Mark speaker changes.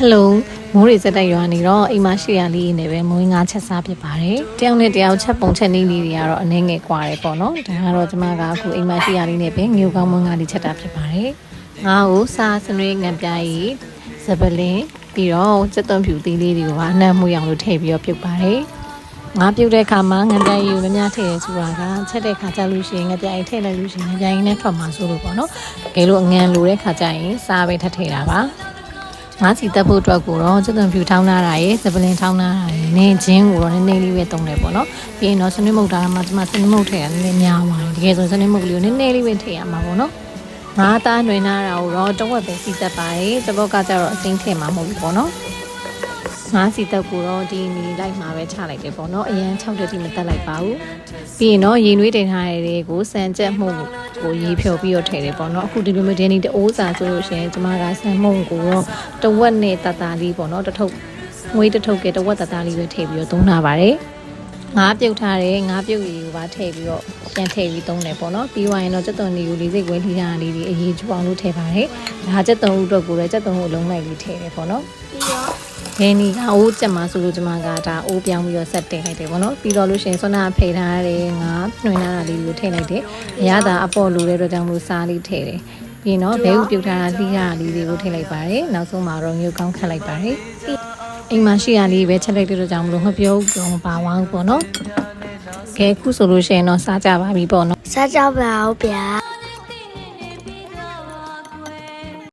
Speaker 1: ဟယ်လိုမိုးရေစက်တက်ရွာနေတော့အိမ်မရှိရလေးနေပဲမွေးငါချက်စားဖြစ်ပါတယ်တယောက်နဲ့တယောက်ချက်ပုံချက်နည်းလေးတွေကတော့အနည်းငယ်ကွာတယ်ပေါ့နော်ဒါကတော့ကျမကအခုအိမ်မရှိရလေးနေပဲငြူကောင်းမွေးငါလေးချက်တာဖြစ်ပါတယ်ငါ့ကိုစားစနွေးငံပြားရီစပလင်းပြီးတော့စက်သွန်ဖြူသီးလေးတွေကိုပါအနှံ့မှုအောင်လို့ထည့်ပြီးတော့ပြုတ်ပါတယ်ငါပြုတ်တဲ့ခါမှာငံပြားရီကိုမများထည့်ရဆိုတာကချက်တဲ့ခါကျလို့ရှိရင်ငံပြားရီထည့်လိုက်လို့ရှိရင်ငံပြားရီနဲ့ထွက်မှာဆိုလို့ပေါ့နော်တကယ်လို့အငံလိုတဲ့ခါကျရင်စားပဲထပ်ထည့်တာပါ ငါးစီတက်ဖို့အတွက်ကိုတော့ကျွတ်သွန်ဖြူထောင်းလာတာရယ်စပလင်ထောင်းလာတာရယ်နင်းချင်းကိုတော့နည်းနည်းလေးပဲတုံးတယ်ပေါ့နော်ပြီးရင်တော့စနစ်မုတ်တာမှဒီမှာစနစ်မုတ်ထည့်ရနည်းနည်းများသွားတယ်တကယ်ဆိုစနစ်မုတ်ကလေးကိုနည်းနည်းလေးပဲထည့်ရမှာပေါ့နော်ငါးသားနှွင်လာတာကိုတော့တဝက်ပဲစီတက်ပါတယ်တဘော့ကကြတော့အစိမ့်ထည့်မှာမဟုတ်ဘူးပေါ့နော် ငါးစီတက်ကိုတော့ဒီနီလိုက်မှာပဲချလိုက်တယ်ပေါ့နော်အရန်6တက်တိမတက်လိုက်ပါဘူးပြီးရင်တော့ရေနွေးတင်ထားတဲ့တွေကိုစံကြက်မှုကိုရေဖြော်ပြီးတော့ထည့်တယ်ပေါ့နော်အခုဒီလိုမျိုးဒင်းနီတအိုးစာဆိုလို့ရှိရင်ကျမကဆန်မုံကိုတော့တဝက်နဲ့တတလေးပေါ့နော်တစ်ထုပ်ငွေတစ်ထုပ်ကတဝက်တတလေးပဲထည့်ပြီးတော့သုံးထားပါတယ် ငါးပြုတ်ထားတယ်ငါးပြုတ်ရည်ကိုပါထည့်ပြီးတော့ပြန်ထည့်ပြီးသုံးတယ်ပေါ့နော်ပြီးသွားရင်တော့စက်သွန်လေးကိုလေးစိတ်ဝဲထိထားတာလေးတွေအရေးချအောင်လို့ထည့်ပါတယ်ဒါစက်သွန်ဥအတွက်ကိုလည်းစက်သွန်ကိုအလုံးလိုက်ပြီးထည့်တယ်ပေါ့နော်
Speaker 2: ပြီးတော့
Speaker 1: ဒင်းနီကအိုးချက်မှာဆိုလို့ကျမကဒါအိုးပြောင်းပြီးတော့ဆက်တင်လိုက်တယ်ပေါ့နော်ပြီးတော့လို့ရှိရင်ဆွမ်းနာဖိထားတယ်ငါနှွင်ထားတာလေးကိုထည့်လိုက်တယ်အရသာအပေါ်လိုတဲ့အတွက်ကြောင့်လို့စားလေးထည့်တယ်ပြီးရင်တော့ဘဲဥပြုတ်ထားတာလှီးရလေးတွေကိုထည့်လိုက်ပါတယ်နောက်ဆုံးမှာတော့ငြုတ်ကောင်းခတ်လိုက်ပါတယ် အိမ်မှာရှိရလေးပဲချက်လိုက်တဲ့အတွက်ကြောင့်မလို့ငပြုတ်ကောင်ပါဝမ်းပေါ့နော်ကဲခုဆိုလို့ရှိရင်တော့စားကြပါပြီပေါ့နော်
Speaker 2: စားကြပါဦးဗျာ